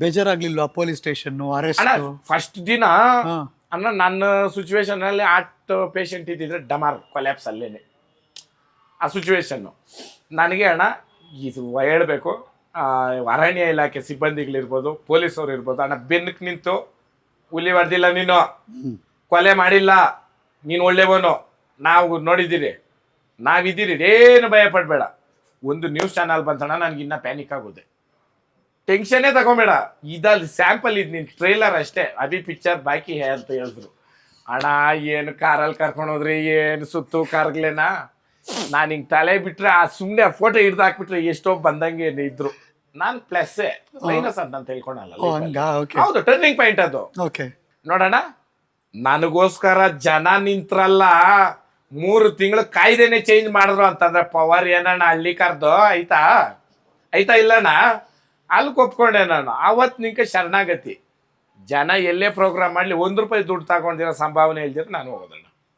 ಬೇಜಾರಾಗ್ಲಿಲ್ವಾ police station arrest first ದಿನ ಅಣ್ಣ ನನ್ನ ಸಿಚುವೇಶನ್ ಅಲ್ಲಿ ಆಟ್ ಪೇಷಂಟ್ ಇದ್ದಿದ್ರೆ ಡಮಾರ್ ಕೊಲ್ಯಾಪ್ಸ್ ಅಲ್ಲೇನೆ. ಆ ಸಿಚುವೇಶನ್ನು ನನಗೆ ಅಣ್ಣ ಇದು ಹೇಳಬೇಕು ಅರಣ್ಯ ಇಲಾಖೆ ಸಿಬ್ಬಂದಿಗಳಿರ್ಬೋದು ಪೊಲೀಸರು ಇರ್ಬೋದು ಅಣ್ಣ ಬೆನ್ನಕ್ಕೆ ನಿಂತು ಹುಲಿ ಹೊಡೆದಿಲ್ಲ ನೀನು. ಕೊಲೆ ಮಾಡಿಲ್ಲ. ನೀನು ಒಳ್ಳೆಯವನು. ನಾವು ನೋಡಿದ್ದೀರಿ. ನಾವಿದ್ದೀರಿ ಏನು ಭಯ ಪಡಬೇಡ ಒಂದು ನ್ಯೂಸ್ ಚಾನಲ್ ಬಂತಣ್ಣ ನನಗಿನ್ನ ಇನ್ನೂ ಪ್ಯಾನಿಕ್ ಆಗೋದೆ. ಟೆನ್ಷನ್ನೇ ತಗೊಂಬೇಡ. ಇದಲ್ಲಿ ಸ್ಯಾಂಪಲ್ ಇದು ನಿನ್ ಟ್ರೈಲರ್ ಅಷ್ಟೇ. ಅಭಿ ಪಿಕ್ಚರ್ ಬಾಕಿ ಹೇ ಅಂತ ಹೇಳಿದ್ರು. ಅಣ್ಣ ಏನು ಕಾರಲ್ಲಿ ಕರ್ಕೊಂಡು ಹೋದ್ರಿ? ಏನು ಸುತ್ತು ಕಾರ್ಗ್ಲೇನಾ? ನಾನು ಹಿಂಗೆ ತಲೆ ಬಿಟ್ರೆ ಆ ಸುಮ್ಮನೆ ಫೋಟೋ ಹಿಡ್ದು ಹಾಕ್ಬಿಟ್ರೆ ಎಷ್ಟೋ ಬಂದಂಗೆ ಇದ್ರು. ನಾನು ಪ್ಲಸ್ಸೇ ಮೈನಸ್ ಅಂತ ನಾನು ಓಕೆ ಹೌದು ಟರ್ನಿಂಗ್ ಪಾಯಿಂಟ್ ಅದು. ಓಕೆ ನೋಡೋಣ ನನಗೋಸ್ಕರ ಜನ ನಿಂತ್ರಲ್ಲ. ಮೂರು ತಿಂಗಳು ಕಾಯ್ದೆನೆ ಚೇಂಜ್ ಮಾಡಿದ್ರು ಅಂತಂದ್ರೆ ಪವರ್ ಏನಣ್ಣ ಹಳ್ಳಿ ಕರ್ದು ಆಯ್ತಾ? ಆಯ್ತಾ ಇಲ್ಲಣ್ಣ? ಅಲ್ಲಿ ಒಪ್ಕೊಂಡೆ ನಾನು. ಆವತ್ತು ನಿಂಕ ಶರಣಾಗತಿ. ಜನ ಎಲ್ಲೇ ಪ್ರೋಗ್ರಾಮ್ ಮಾಡಲಿ, ಒಂದು ರೂಪಾಯಿ ದುಡ್ಡು ತಗೊಂಡಿರೋ ಸಂಭಾವನೆ ಇಲ್ದಿರ ನಾನು ಹೋಗೋದಣ್ಣ